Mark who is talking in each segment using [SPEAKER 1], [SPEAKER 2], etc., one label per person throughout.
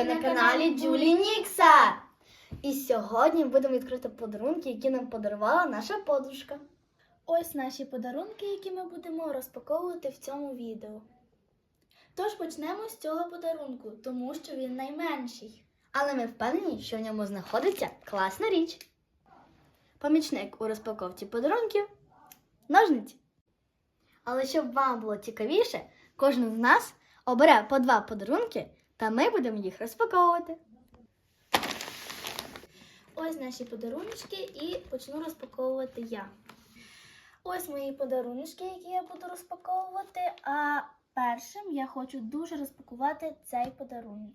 [SPEAKER 1] Ви на каналі Джулі Нікса. І сьогодні будемо відкрити подарунки, які нам подарувала наша подружка.
[SPEAKER 2] Ось наші подарунки, які ми будемо розпаковувати в цьому відео. Тож почнемо з цього подарунку, тому що він найменший.
[SPEAKER 1] Але ми впевнені, що в ньому знаходиться класна річ. Помічник у розпаковці подарунків ножниці. Але щоб вам було цікавіше, кожен з нас обере по два подарунки, та ми будемо їх розпаковувати.
[SPEAKER 2] Ось наші подарунки і почну розпаковувати я. Ось мої подарунки, які я буду розпаковувати. А першим я хочу дуже розпакувати цей подарунок.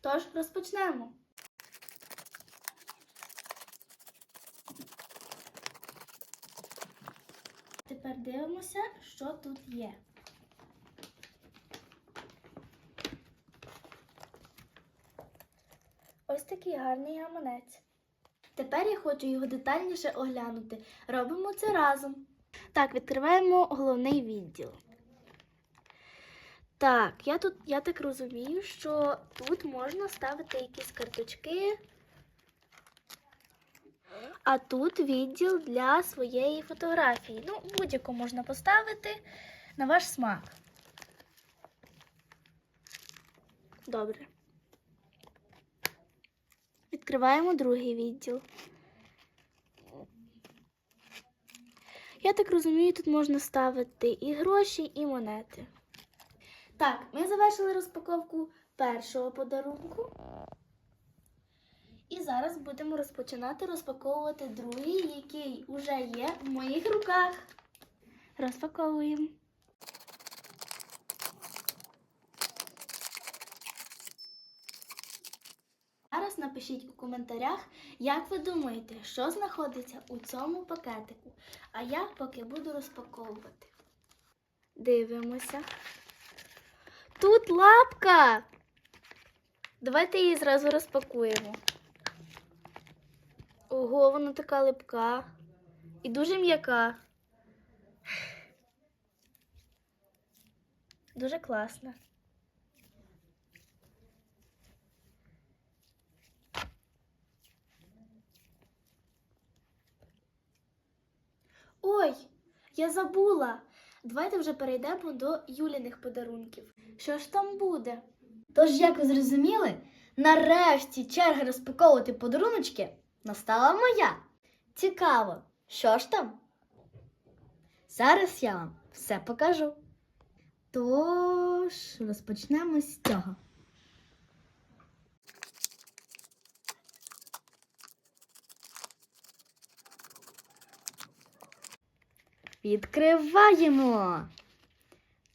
[SPEAKER 2] Тож розпочнемо. Тепер дивимося, що тут є. Ось такий гарний гаманець. Тепер я хочу його детальніше оглянути. Робимо це разом. Так, відкриваємо головний відділ. Так, я тут я так розумію, що тут можна ставити якісь карточки. А тут відділ для своєї фотографії. Ну, будь-яку можна поставити на ваш смак. Добре. Відкриваємо другий відділ. Я так розумію, тут можна ставити і гроші, і монети. Так, ми завершили розпаковку першого подарунку. І зараз будемо розпочинати розпаковувати другий, який вже є в моїх руках. Розпаковуємо. Зараз напишіть у коментарях, як ви думаєте, що знаходиться у цьому пакетику. А я поки буду розпаковувати. Дивимося. Тут лапка. Давайте її зразу розпакуємо. Ого, вона така липка і дуже м'яка. Дуже класна. Ой, я забула. Давайте вже перейдемо до Юліних подарунків. Що ж там буде?
[SPEAKER 1] Тож, як ви зрозуміли, нарешті черга розпаковувати подаруночки настала моя. Цікаво, що ж там? Зараз я вам все покажу. Тож, розпочнемо з цього. Відкриваємо.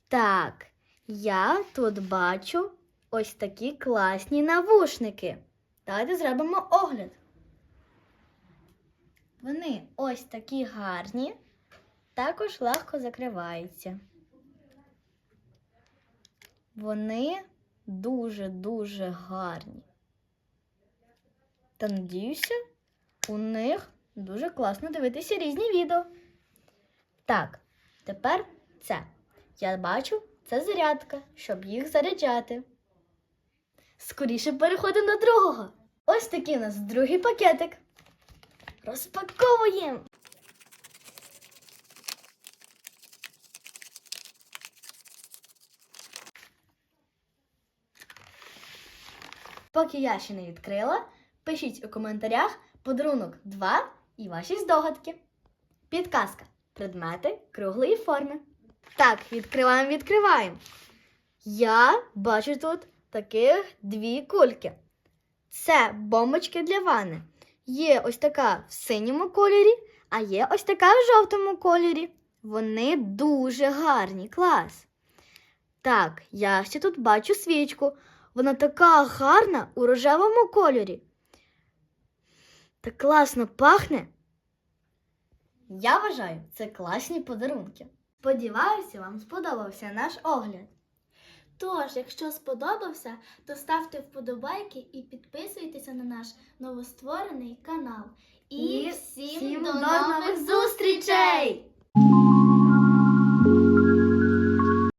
[SPEAKER 1] Так, я тут бачу ось такі класні навушники. Давайте зробимо огляд. Вони ось такі гарні, також легко закриваються. Вони дуже-дуже гарні. Та надіюся, у них дуже класно дивитися різні відео. Так, тепер це. Я бачу, це зарядка, щоб їх заряджати. Скоріше переходимо до другого. Ось такий у нас другий пакетик. Розпаковуємо. Поки я ще не відкрила, пишіть у коментарях подарунок 2 і ваші здогадки. Підказка. Предмети круглої форми. Так, відкриваємо, відкриваємо. Я бачу тут таких дві кульки. Це бомбочки для ванни. Є ось така в синьому кольорі, а є ось така в жовтому кольорі. Вони дуже гарні, клас. Так, я ще тут бачу свічку. Вона така гарна у рожевому кольорі. Так класно пахне. Я вважаю, це класні подарунки. Сподіваюся, вам сподобався наш огляд.
[SPEAKER 2] Тож, якщо сподобався, то ставте вподобайки і підписуйтеся на наш новостворений канал. І, всім, до нових зустрічей!